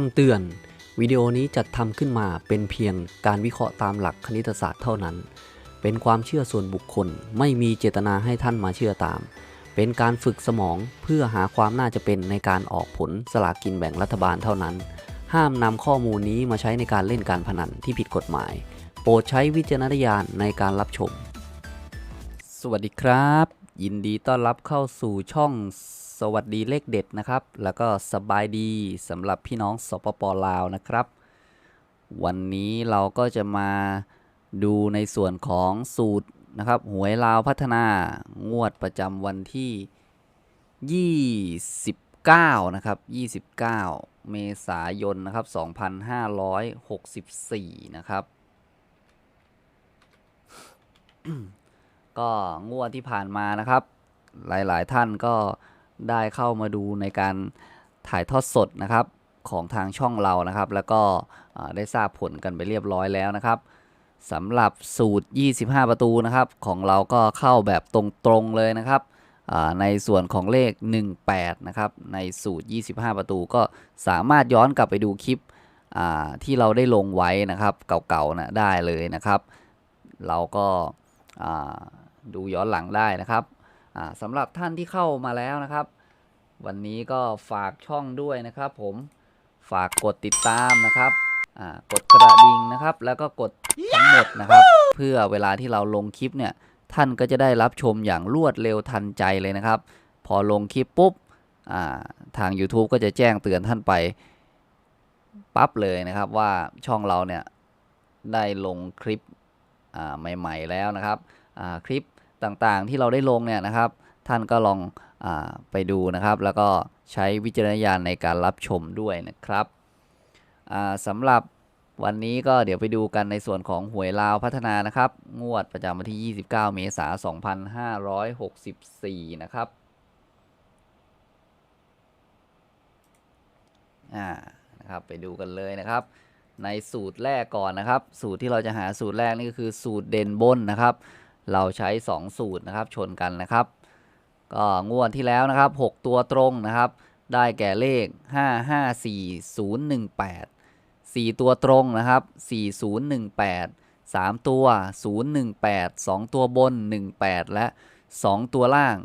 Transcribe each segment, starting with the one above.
คำเตือน วิดีโอนี้จัดทำขึ้นมาเป็นเพียงการวิเคราะห์ตามหลักคณิตศาสตร์เท่านั้น เป็นความเชื่อส่วนบุคคล ไม่มีเจตนาให้ท่านมาเชื่อตาม เป็นการฝึกสมองเพื่อหาความน่าจะเป็นในการออกผลสลากกินแบ่งรัฐบาลเท่านั้น ห้ามนำข้อมูลนี้มาใช้ในการเล่นการพนันที่ผิดกฎหมาย โปรดใช้วิจารณญาณในการรับชม สวัสดีครับ ยินดีต้อนรับเข้าสู่ช่อง สวัสดีเลขเด็ดนะครับ แล้วก็สบายดีสำหรับพี่น้องสปปลาวนะครับ วันนี้เราก็จะมาดูในส่วนของสูตรนะครับหวยลาวพัฒนางวดประจำวันที่ 29 นะครับ 29 เมษายนนะครับ 2564 นะครับก็งวดที่ผ่านมานะครับ หลายๆท่านก็ ได้เข้ามาดูในการถ่ายทอดสดนะครับของทางช่องเรานะครับ แล้วก็ได้ทราบผลกันไปเรียบร้อยแล้วนะครับสำหรับสูตร 25 ประตูนะครับ ของเราก็เข้าแบบตรงๆเลยนะครับในส่วนของเลข 18 นะครับ ในสูตร 25 ประตูก็สามารถย้อนกลับไปดูคลิปที่เราได้ลงไว้นะครับ เก่าๆนะได้เลยนะครับ เราก็ดูย้อนหลังได้นะครับ สำหรับท่านที่เข้ามาแล้วนะครับ วันนี้ก็ฝากช่องด้วยนะครับผมฝากกดติดตามนะครับกดกระดิ่งนะครับ แล้วก็กดทั้งหมดนะครับ เพื่อเวลาที่เราลงคลิปเนี่ยท่านก็จะได้รับชมอย่างรวดเร็วทันใจเลยนะครับ พอลงคลิปปุ๊บทาง YouTube ก็จะแจ้งเตือนท่านไปปั๊บเลยนะครับว่าช่องเราเนี่ยได้ลงคลิปใหม่ ๆ แล้วนะครับคลิป ต่างๆ ที่เราได้ลงเนี่ยนะครับ ท่านก็ลองอไปดูนะครับ แล้วก็ใช้วิจารณญาณในการรับชมด้วยนะครับสำหรับวันนี้ก็เดี๋ยวไปดูกันในส่วนของหวยลาวพัฒนานะครับ งวดประจำวันที่ 29 เมษายน 2564 นะครับอ่านะครับไปดูกันเลยนะครับ ในสูตรแรกก่อนนะครับ สูตรที่เราจะหาสูตรแรกนี่ก็คือสูตรเด่นบนนะครับ เราใช้ 2 สูตรนะครับชนกันนะครับ ก็งวดที่แล้วนะครับ 6 ตัวตรงนะครับ ได้แก่เลข 5 5 4 0 1 8 4 ตัวตรงนะครับ 4 0 1 8 3 ตัว 0 1 8 2 ตัวบน 18 และ 2 ตัวล่าง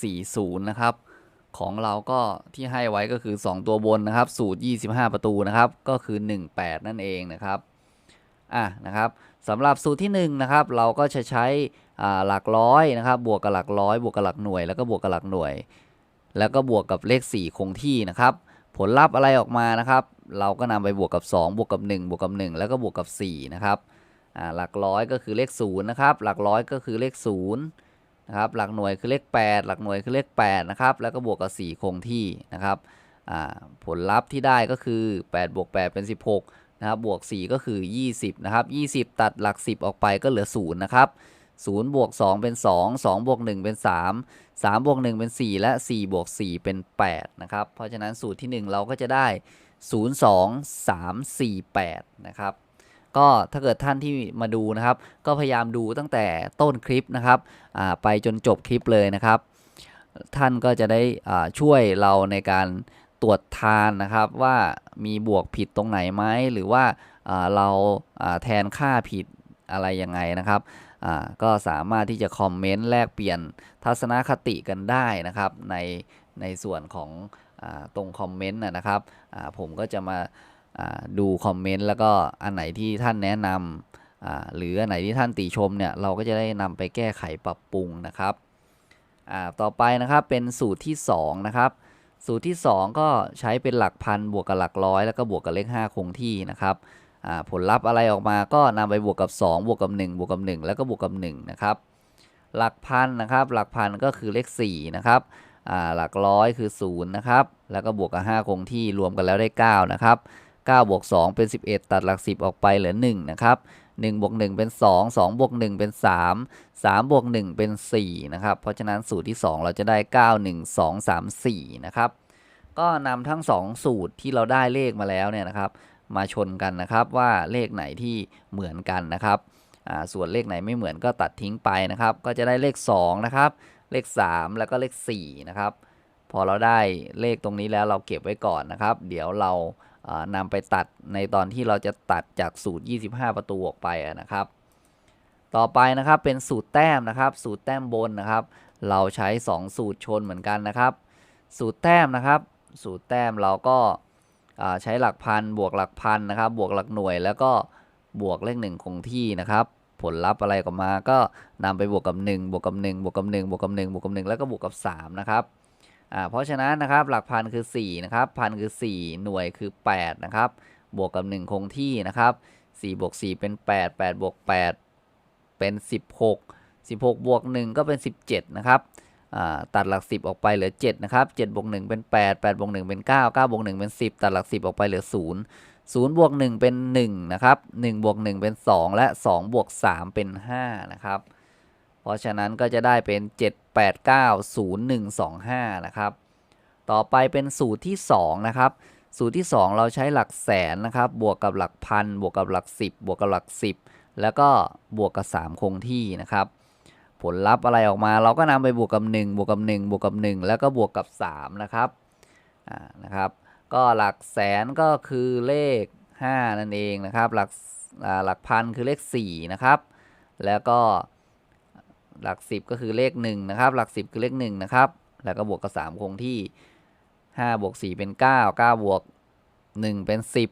40 นะครับ ของเราก็ที่ให้ไว้ก็คือ 2 ตัวบนนะครับ สูตร 25 ประตูนะครับ ก็คือ 18 นั่นเองนะครับ อะนะครับสำหรับสูตรที่1นะครับเราก็จะใช้อ่หลักร้อยนะครับบวกกับหลักร้อยบวกกับหลักหน่วย แล้วก็บวกกับหลักหน่วย แล้วก็บวกกับเลข 4 คงที่นะครับ ผลลัพธ์อะไรออกมานะครับ เราก็นำไปบวกกับ 2 บวกกับ 1 บวกกับ 1 แล้วก็บวกกับ4นะครับหลักร้อยก็คือเลข0นะครับหลักร้อยก็คือเลข0นะครับหลักหน่วยคือเลข 8 หลักหน่วยคือเลข8นะครับแล้วก็บวกกับ 4 คงที่นะครับผลลัพธ์ที่ได้ก็คือ8บวก8เป็น 16 นะครับบวก 4 ก็คือ 20 นะครับ 20 ตัดหลัก 10 ออกไปก็เหลือ 0 นะครับ0บวก2เป็น 2 2บวก1เป็น 3 3บวก1เป็น 4 และ4บวก4เป็น 8 นะครับ เพราะฉะนั้นสูตรที่ 1 เราก็จะได้ 0 2 3 4 8 นะครับ ก็ถ้าเกิดท่านที่มาดูนะครับ ก็พยายามดูตั้งแต่ต้นคลิปนะครับไปจนจบคลิปเลยนะครับ ท่านก็จะได้ช่วยเราในการ ตรวจทานนะครับว่ามีบวกผิดตรงไหนไหมหรือว่าเราแทนค่าผิดอะไรยังไงนะครับก็สามารถที่จะคอมเมนต์แลกเปลี่ยนทัศนคติกันได้นะครับ ในในส่วนของอตรงคอมเมนต์นะครับผมก็จะมาดูคอมเมนต์แล้วก็อันไหนที่ท่านแนะนำหรืออันไหนที่ท่านติชมเนี่ยเราก็จะได้นำไปแก้ไขปรับปรุงนะครับต่อไปนะครับเป็นสูตรที่2นะครับ สูตรที่ 2 ก็ใช้เป็นหลักพันบวกกับหลักร้อยแล้วก็บวกกับเลข5คงที่นะครับผลลัพธ์อะไรออกมาก็นำไปบวกกับ 2 บวกกับ 1 บวกกับ 1 แล้วก็บวกกับ1นะครับหลักพันนะครับหลักพันก็คือเลข4นะครับหลักร้อยคือ0นะครับแล้วก็บวกกับ 5 คงที่รวมกันแล้วได้ 9 นะครับ9บวก2เป็น 11 ตัดหลัก 10 ออกไปเหลือ1นะครับ 1บวก1เป็น 2 2บวก1เป็น 3 3บวก1เป็น4นะครับเพราะฉะนั้นสูตรที่ 2 เราจะได้ 9 1 2 3 4นะครับก็นำทั้ง 2 สูตรที่เราได้เลขมาแล้วเนี่ยนะครับ มาชนกันนะครับว่าเลขไหนที่เหมือนกันนะครับส่วนเลขไหนไม่เหมือนก็ตัดทิ้งไปนะครับ ก็จะได้เลข2นะครับเลข 3 แล้วก็เลข4นะครับพอเราได้เลขตรงนี้แล้วเราเก็บไว้ก่อนนะครับ เดี๋ยวเรา นำไปตัดในตอนที่เราจะตัดจากสูตร 25 ประตูออกไปนะครับ ต่อไปนะครับเป็นสูตรแต้มนะครับ สูตรแต้มบนนะครับ เราใช้ 2 สูตรชนเหมือนกันนะครับ สูตรแต้มนะครับ สูตรแต้มเราก็ใช้หลักพันบวกหลักพันนะครับ บวกหลักหน่วยแล้วก็บวกเลขหนึ่งคงที่นะครับ ผลลัพธ์อะไรออกมาก็นำไปบวกกับ 1 บวกกับ 1 บวกกับ 1 บวกกับ 1 บวกกับ 1 แล้วก็บวกกับ 3 นะครับ อ่าเพราะฉะนั้นนะครับหลักพันคือ4นะครับพันคือ 4 หน่วยคือ8นะครับบวกกับ 1 คงที่นะครับ4บวก4เป็น 8 8บวก8เป็น 16 16 บวก 1 ก็เป็น 17 นะครับตัดหลัก 10 ออกไปเหลือ 7 นะครับ 7 บวก 1 เป็น 8 8 บวก 1 เป็น 9 9 บวก 1 เป็น 10 ตัดหลัก 10 ออกไปเหลือ 0 0 บวก 1 เป็น 1 นะครับ 1 บวก 1 เป็น 2 และ 2 บวก 3 เป็น 5 นะครับ เพราะฉะนั้นก็จะได้เป็น 7 8 9 0 1 2 5 นะครับ ต่อไปเป็นสูตรที่ 2 นะครับ สูตรที่ 2 เราใช้หลักแสนนะครับ บวกกับหลักพัน บวกกับหลัก 10 บวกกับหลัก 10 แล้วก็บวกกับ 3 คงที่นะครับ ผลลัพธ์อะไรออกมาเราก็นำไปบวกกับ 1 บวกกับ 1 บวกกับ 1 แล้วก็บวกกับ 3 นะครับอ่านะครับ ก็หลักแสนก็คือเลข 5 นั่นเองนะครับ หลักหลักพันคือเลข 4 นะครับ แล้วก็ หลัก 10 ก็คือเลข1นะครับ หลัก 10 คือเลข1นะครับ แล้วก็บวกกับ3คงที่5บวก4เป็น 9 9 บวก 1 เป็น 10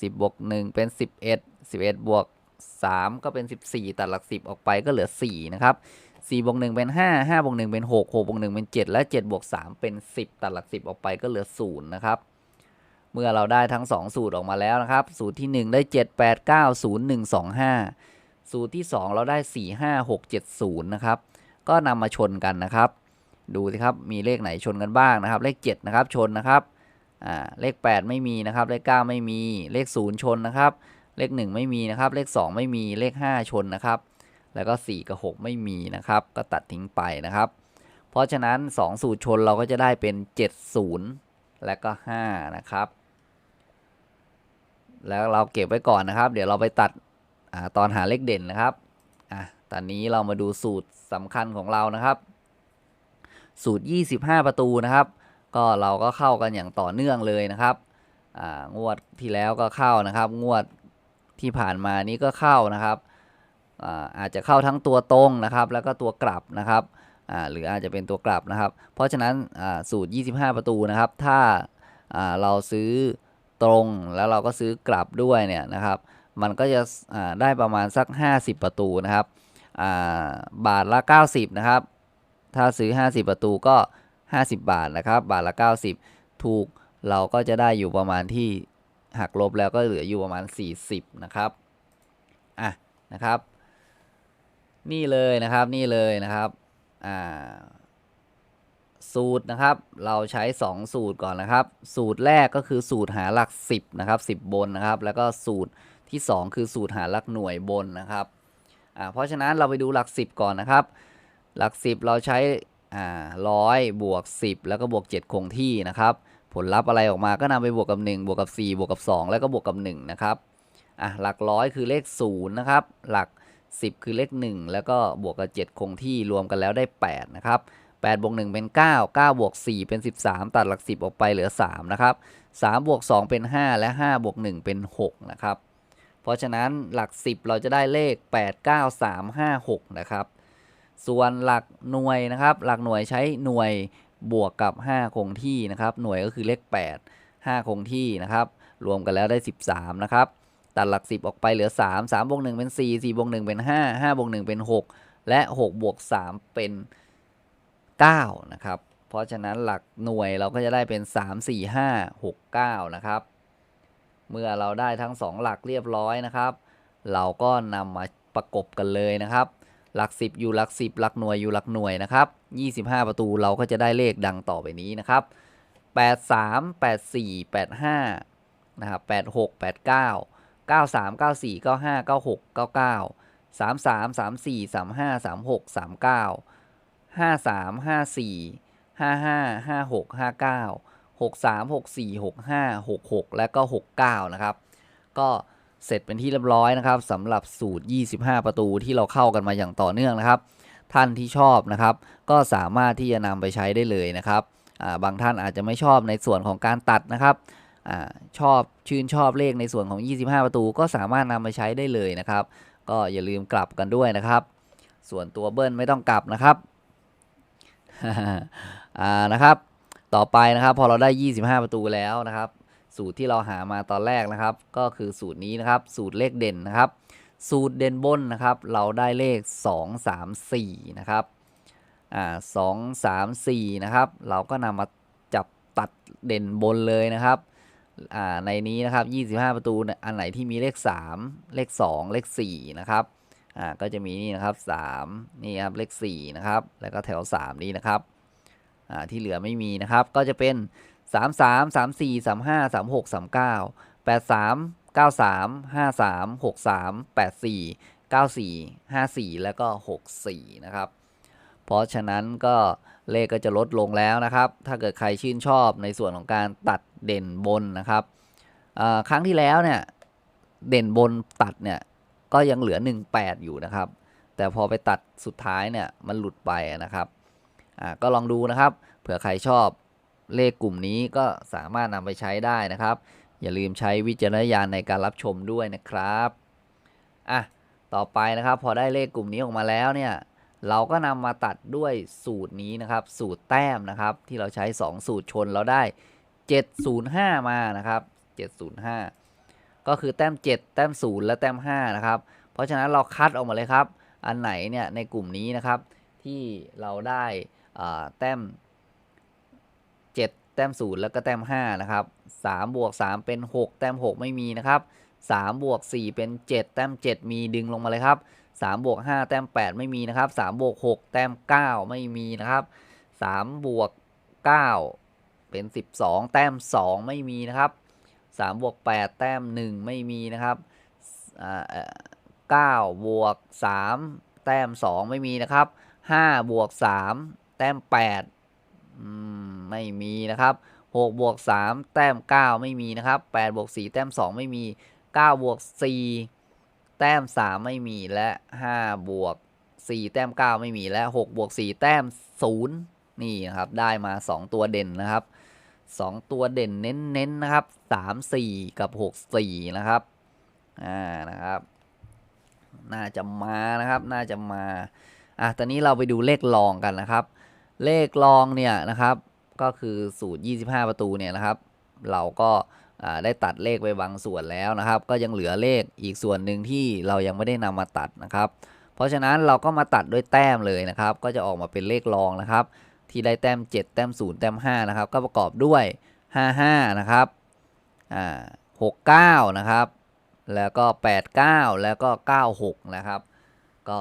10 บวก 1 เป็น 11 11 บวก 3 ก็เป็น 14 ตัดหลัก 10 ออกไปก็เหลือ 4 นะครับ4บวก1เป็น 5 5บวก1เป็น 6 6บวก1เป็น 7 และ 7 บวก 3 เป็น 10 ตัดหลัก 10 ออกไปก็เหลือ 0 นะครับ เมื่อเราได้ทั้ง 2 สูตรออกมาแล้วนะครับ สูตรที่ 1 ได้ 7 8 9 0 1 2 5 สูตรที่ 2 เราได้ 4 5 6 7 0นะครับ ก็นำมาชนกันนะครับ ดูสิครับ มีเลขไหนชนกันบ้างนะครับ เลข 7 นะครับ ชนนะครับเลข 8 ไม่มีนะครับ เลข 9 ไม่มี เลข 0 ชนนะครับ เลข 1 ไม่มีนะครับ เลข 2 ไม่มี เลข 5 ชนนะครับ แล้วก็ 4 กับ 6 ไม่มีนะครับ ก็ตัดทิ้งไปนะครับ เพราะฉะนั้น 2 สูตรชนเราก็จะได้เป็น 70 และก็ 5 นะครับ แล้วเราเก็บไว้ก่อนนะครับ เดี๋ยวเราไปตัด ตอนหาเลขเด่นนะครับอะตอนนี้เรามาดูสูตรสำคัญของเรานะครับ สูตร 25 ประตูนะครับ ก็เราก็เข้ากันอย่างต่อเนื่องเลยนะครับงวดที่แล้วก็เข้านะครับ งวดที่ผ่านมานี้ก็เข้านะครับอาอาจจะเข้าทั้งตัวตรงนะครับ แล้วก็ตัวกลับนะครับหรืออาจจะเป็นตัวกลับนะครับ เพราะฉะนั้นอ่สูตร 25 ประตูนะครับ ถ้าาเราซื้อตรงแล้วเราก็ซื้อกลับด้วยเนี่ยนะครับ มันก็จะได้ประมาณสัก 50 ประตูนะครับาบาทละ 90 นะครับ ถ้าซื้อ 50 ประตูก็ 50 บาทนะครับ บาทละ 90 ถูกเราก็จะได้อยู่ประมาณที่หักลบแล้วก็เหลืออยู่ประมาณ 40 นะครับอะนะครับ นี่เลยนะครับนี่เลยนะครับอ่าสูตรนะครับ เราใช้ 2 สูตรก่อนนะครับ สูตรแรกก็คือสูตรหาหลัก 10 นะครับ 10 บนนะครับ แล้วก็สูตร ที่ 2 คือสูตรหาหลักหน่วยบนนะครับเพราะฉะนั้นเราไปดูหลัก 10 ก่อนนะครับ หลัก 10 เราใช้ร้อยบวก 10 แล้วก็บวก 7 คงที่นะครับ ผลลัพธ์อะไรออกมาก็นำไปบวกกับ 1 บวกกับ 4 บวกกับ 2 แล้วก็บวกกับ 1 นะครับอะหลักร้อยคือเลข 0 นะครับ หลัก 10 คือเลข 1 แล้วก็บวกกับ 7 คงที่รวมกันแล้วได้ 8 นะครับ8บวก1เป็น 9 9บวก4เป็น 13 ตัดหลัก 10 ออกไปเหลือ 3 นะครับ3บวก2เป็น 5 และ5บวก1เป็น 6 นะครับ เพราะฉะนั้นหลัก 10 เราจะได้เลข 8 9 3 5 6 นะครับ ส่วนหลักหน่วยนะครับ หลักหน่วยใช้หน่วยบวกกับ 5 คงที่นะครับ หน่วยก็คือเลข 8 5 คงที่นะครับ รวมกันแล้วได้ 13 นะครับ ตัดหลัก 10 ออกไปเหลือ 3 3บวก1เป็น 4 4บวก1เป็น 5 5บวก1เป็น 6 และ 6 บวก 3 เป็น 9 นะครับ เพราะฉะนั้นหลักหน่วยเราก็จะได้เป็น 3 4 5 6 9 นะครับ เมื่อเราได้ทั้ง 2 หลักเรียบร้อยนะครับ เราก็นำมาประกบกันเลยนะครับ หลัก 10 อยู่หลัก 10 หลักหน่วยอยู่หลักหน่วยนะครับ 25 ประตูเราก็จะได้เลขดังต่อไปนี้นะครับ 83 84 85 นะครับ 86 89 93 94 95 96 99 33 34 35 36 39 53 54 55 56 59 63 64 65 66 และก็ 69 นะครับ ก็เสร็จเป็นที่เรียบร้อยนะครับสำหรับสูตร 25 ประตูที่เราเข้ากันมาอย่างต่อเนื่องนะครับ ท่านที่ชอบนะครับ ก็สามารถที่จะนำไปใช้ได้เลยนะครับาบางท่านอาจจะไม่ชอบในส่วนของการตัดนะครับอชอบชื่นชอบเลขในส่วนของ 25 ประตู ก็สามารถนำไปใช้ได้เลยนะครับ ก็อย่าลืมกลับกันด้วยนะครับ ส่วนตัวเบิ้ลไม่ต้องกลับนะครับนะครับ ต่อไปนะครับ พอเราได้ 25 ประตูแล้วนะครับ สูตรที่เราหามาตอนแรกนะครับ ก็คือสูตรนี้นะครับ สูตรเลขเด่นนะครับ สูตรเด่นบนนะครับ เราได้เลข 2 3 4 นะครับอ่า2 3 4นะครับ เราก็นำมาจับตัดเด่นบนเลยนะครับอ่าในนี้นะครับ 25 ประตูอันไหนที่มีเลข 3 เลข 2 เลข4นะครับอ่าก็จะมีนี่นะครับ 3 นี่ครับเลข4นะครับ แล้วก็แถว 3 นี้นะครับ ที่เหลือไม่มีนะครับ ก็จะเป็น 3 3 3 4 3 5 3 6 3 9 8 3 9 3 5 3 6 3 8 4 9 4 5 4 แล้วก็ 6 4 นะครับ เพราะฉะนั้นก็เลขก็จะลดลงแล้วนะครับ ถ้าเกิดใครชื่นชอบในส่วนของการตัดเด่นบนนะครับ ครั้งที่แล้วเนี่ยเด่นบนตัดเนี่ยก็ยังเหลือ 18 อยู่นะครับ แต่พอไปตัดสุดท้ายเนี่ยมันหลุดไปนะครับ ก็ลองดูนะครับ เผื่อใครชอบเลขกลุ่มนี้ก็สามารถนำไปใช้ได้นะครับ อย่าลืมใช้วิจารณญาณในการรับชมด้วยนะครับอะต่อไปนะครับ พอได้เลขกลุ่มนี้ออกมาแล้วเนี่ยเราก็นำมาตัดด้วยสูตรนี้นะครับ สูตรแต้มนะครับ ที่เราใช้ 2 สูตรชนเราได้ 705 มานะครับ 705 ก็คือแต้ม 7 แต้ม 0 และแต้ม 5 นะครับ เพราะฉะนั้นเราคัดออกมาเลยครับ อันไหนเนี่ยในกลุ่มนี้นะครับ ที่เราได้ แต้ม 7 แต้ม 0 แล้วก็แต้ม 5 นะครับ3บวก 3 เป็น 6 แต้ม 6 ไม่มีนะครับ3บวก 4 เป็น 7 แต้ม 7 มีดึงลงมาเลยครับ3บวก 5 แต้ม 8 ไม่มีนะครับ3บวก 6 แต้ม 9 ไม่มีนะครับ3บวก 9 เป็น 12 แต้ม 2 ไม่มีนะครับ3บวก 8 แต้ม 1 ไม่มีนะครับเอ่อ9บวก 3 แต้ม 2 ไม่มีนะครับ5บวก 3 แต้ม8อืมไม่มีนะครับ6บวก3แต้ม 9 ไม่มีนะครับ8บวก4แต้ม 2 ไม่มี9บวก4แต้ม 3 ไม่มีและ5บวก4แต้ม 9 ไม่มีและ6บวก4แต้ม 0 นี่นะครับ ได้มา 2 ตัวเด่นนะครับ 2 ตัวเด่นเน้นๆนะครับ 3 4 กับ 6 4 นะครับ อ่านะครับ น่าจะมานะครับ น่าจะมา อะตอนนี้เราไปดูเลขรองกันนะครับ เลขรองเนี่ยนะครับ ก็คือสูตร 25 ประตูเนี่ยนะครับ เราก็ได้ตัดเลขไปบางส่วนแล้วนะครับ ก็ยังเหลือเลขอีกส่วนหนึ่งที่เรายังไม่ได้นำมาตัดนะครับ เพราะฉะนั้นเราก็มาตัดด้วยแต้มเลยนะครับ ก็จะออกมาเป็นเลขรองนะครับ ที่ได้แต้ม 7 แต้ม 0 แต้ม 5 นะครับ ก็ประกอบด้วย 55 นะครับอ่า69 นะครับ แล้วก็ 89 แล้วก็ 96 นะครับ ก็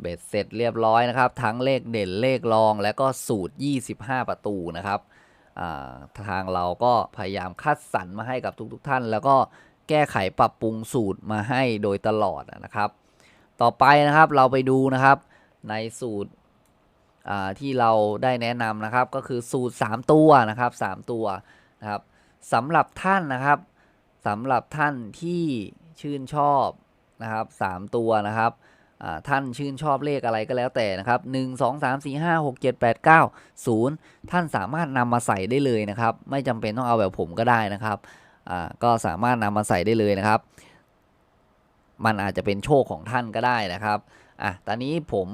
เบ็ดเสร็จเรียบร้อยนะครับ ทั้งเลขเด่นเลขรองและก็สูตร 25 ประตูนะครับทางเราก็พยายามคัดสรรมาให้กับทุกๆทท่าน แล้วก็แก้ไขปรับปรุงสูตรมาให้โดยตลอดนะครับ ต่อไปนะครับเราไปดูนะครับในสูตรที่เราได้แนะนำนะครับ ก็คือสูตร 3 ตัวนะครับ 3 ตัวนะครับสำหรับท่านนะครับสำหรับท่านที่ชื่นชอบนะครับ 3 ตัวนะครับ ท่านชื่นชอบเลขอะไรก็แล้วแต่นะครับ1 2 3 4 5 6 7 8 9 0 ท่านสามารถนำมาใส่ได้เลยนะครับ ไม่จำเป็นต้องเอาแบบผมก็ได้นะครับก็สามารถนำมาใส่ได้เลยนะครับ มันอาจจะเป็นโชคของท่านก็ได้นะครับอะตอนนี้ผม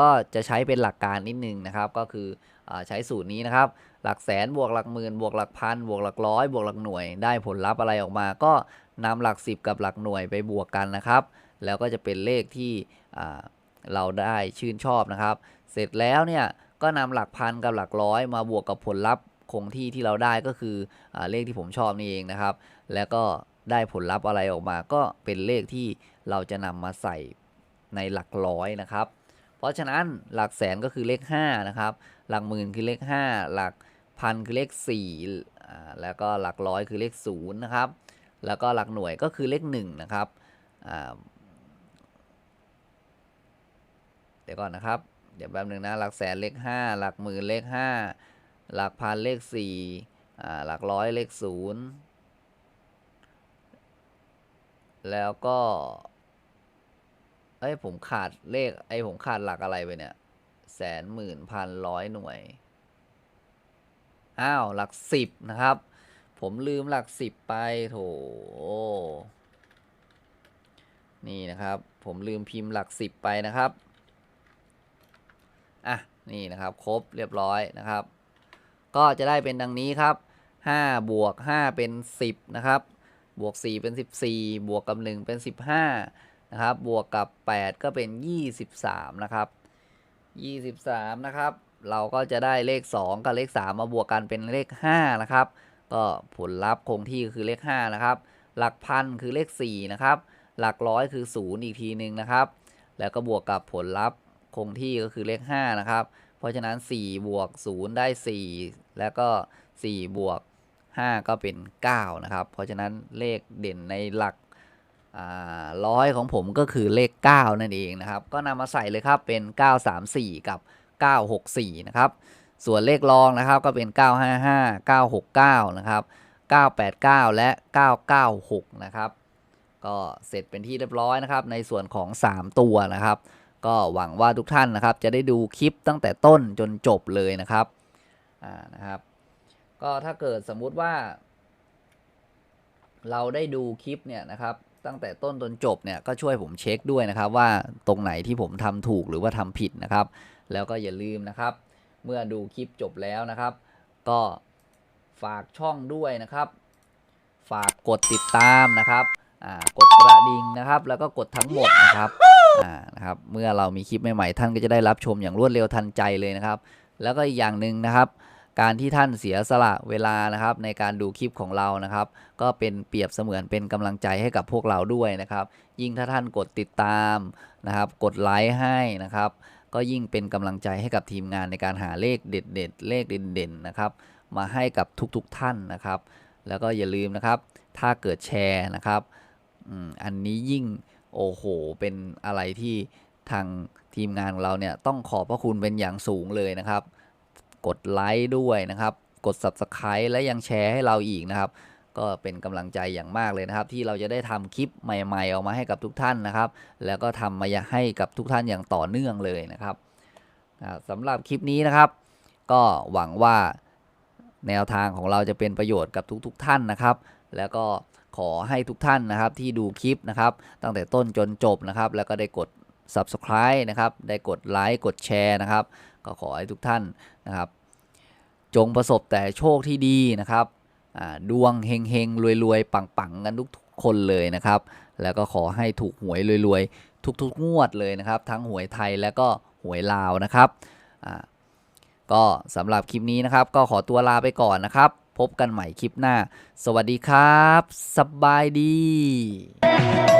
ก็จะใช้เป็นหลักการนิดนึงนะครับ ก็คืออใช้สูตรนี้นะครับ หลักแสนบวกหลักหมื่นบวกหลักพันบวกหลักร้อยบวกหลักหน่วย ได้ผลลัพธ์อะไรออกมา ก็นำหลักสิบกับหลักหน่วยไปบวกกันนะครับ แล้วก็จะเป็นเลขที่เราได้ชื่นชอบนะครับ เสร็จแล้วเนี่ยก็นำหลักพันกับหลักร้อยมาบวกกับผลลัพธ์คงที่ที่เราได้ก็คืออเลขที่ผมชอบนี่เองนะครับ แล้วก็ได้ผลลัพธ์อะไรออกมา ก็เป็นเลขที่เราจะนำมาใส่ในหลักร้อยนะครับ เพราะฉะนั้นหลักแสนก็คือเลข5นะครับ หลักหมื่นคือเลข 5 หลักพันคือเลข4อ่แล้วก็หลักร้อยคือเลข0นะครับ แล้วก็หลักหน่วยก็คือเลข1นะครับอ่าเดี๋ยวก่อนนะครับ เดี๋ยวแป๊บหนึ่งนะ หลักแสนเลข5หลักหมื่นเลข5หลักพันเลข4อ่าหลักร้อยเลข0แล้วก็เอ้ยผมขาดเลขไอ้ผมขาดหลักอะไรไปเนี่ย แสนหมื่นพันร้อยหน่วย อ้าว หลักสิบนะครับ ผมลืมหลักสิบไปโถนี่นะครับ ผมลืมพิมพ์หลักสิบไปนะครับ อะนี่นะครับครบเรียบร้อยนะครับ ก็จะได้เป็นดังนี้ครับ5บวก5เป็น 10นะครับบวก 4 เป็น 14 บวกกับ 1 เป็น 15นะครับบวกกับ 8 ก็เป็น 23นะครับ23นะครับเราก็จะได้เลข 2 กับเลข 3 มาบวกกันเป็นเลข5นะครับก็ผลลัพธ์คงที่คือเลข5นะครับหลักพันคือเลข4นะครับหลักร้อยคือ 0 อีกทีหนึ่งนะครับ แล้วก็บวกกับผลลัพธ์ คงที่ก็คือเลข 5 นะครับ เพราะฉะนั้น 4 บวก 0 ได้ 4 แล้วก็ 4 บวก 5 ก็เป็น 9 นะครับ เพราะฉะนั้นเลขเด่นในหลักร้อยของผมก็คือเลข 9 นั่นเองนะครับ ก็นำมาใส่เลยครับเป็น 934 กับ 964 นะครับ ส่วนเลขรองนะครับก็เป็น 955 969 นะครับ 989 และ 996 นะครับ ก็เสร็จเป็นที่เรียบร้อยนะครับ ในส่วนของ 3 ตัวนะครับ ก็หวังว่าทุกท่านนะครับ จะได้ดูคลิปตั้งแต่ต้นจนจบเลยนะครับอ่านะครับ ก็ถ้าเกิดสมมุติว่า เราได้ดูคลิปเนี่ยนะครับ ตั้งแต่ต้นจนจบเนี่ยก็ช่วยผมเช็คด้วยนะครับ ว่าตรงไหนที่ผมทำถูกหรือว่าทำผิดนะครับ แล้วก็อย่าลืมนะครับ เมื่อดูคลิปจบแล้วนะครับ ก็ฝากช่องด้วยนะครับ ฝากกดติดตามนะครับกดกระดิ่งนะครับ แล้วก็กดทั้งหมดนะครับ นะครับเมื่อเรามีคลิปใหม่ๆท่านก็จะได้รับชมอย่างรวดเร็วทันใจเลยนะครับ แล้วก็อีกอย่างหนึ่งนะครับการที่ท่านเสียสละเวลานะครับในการดูคลิปของเรานะครับ ก็เป็นเปรียบเสมือนเป็นกำลังใจให้กับพวกเราด้วยนะครับ ยิ่งถ้าท่านกดติดตามนะครับ กดไลค์ให้นะครับ ก็ยิ่งเป็นกำลังใจให้กับทีมงานในการหาเลขเด็ดๆเลขเด่นๆนะครับ มาให้กับทุกๆท่านนะครับ แล้วก็อย่าลืมนะครับ ถ้าเกิดแชร์นะครับอันนี้ยิ่ง โอ้โห เป็นอะไรที่ทางทีมงานของเราเนี่ยต้องขอบพระคุณเป็นอย่างสูงเลยนะครับ กดไลค์ด้วยนะครับ กด Subscribe และยังแชร์ให้เราอีกนะครับ ก็เป็นกำลังใจอย่างมากเลยนะครับ ที่เราจะได้ทำคลิปใหม่ๆ ออกมาให้กับทุกท่านนะครับ แล้วก็ทำมาให้กับทุกท่านอย่างต่อเนื่องเลยนะครับสำหรับคลิปนี้นะครับ ก็หวังว่าแนวทางของเราจะเป็นประโยชน์กับทุก ๆทท่านนะครับ แล้วก็ ขอให้ทุกท่านนะครับที่ดูคลิปนะครับ ตั้งแต่ต้นจนจบนะครับ แล้วก็ได้กด subscribe นะครับ ได้กดไลค์กดแชร์นะครับ ก็ขอให้ทุกท่านนะครับ จงประสบแต่โชคที่ดีนะครับดวงเฮงเฮงรวยรวยปังปังกันทุกคนเลยนะครับ แล้วก็ขอให้ถูกหวยรวยๆทุกๆงวดเลยนะครับ ทั้งหวยไทยและก็หวยลาวนะครับก็สำหรับคลิปนี้นะครับ ก็ขอตัวลาไปก่อนนะครับ พบกันใหม่คลิปหน้า สวัสดีครับ สบายดี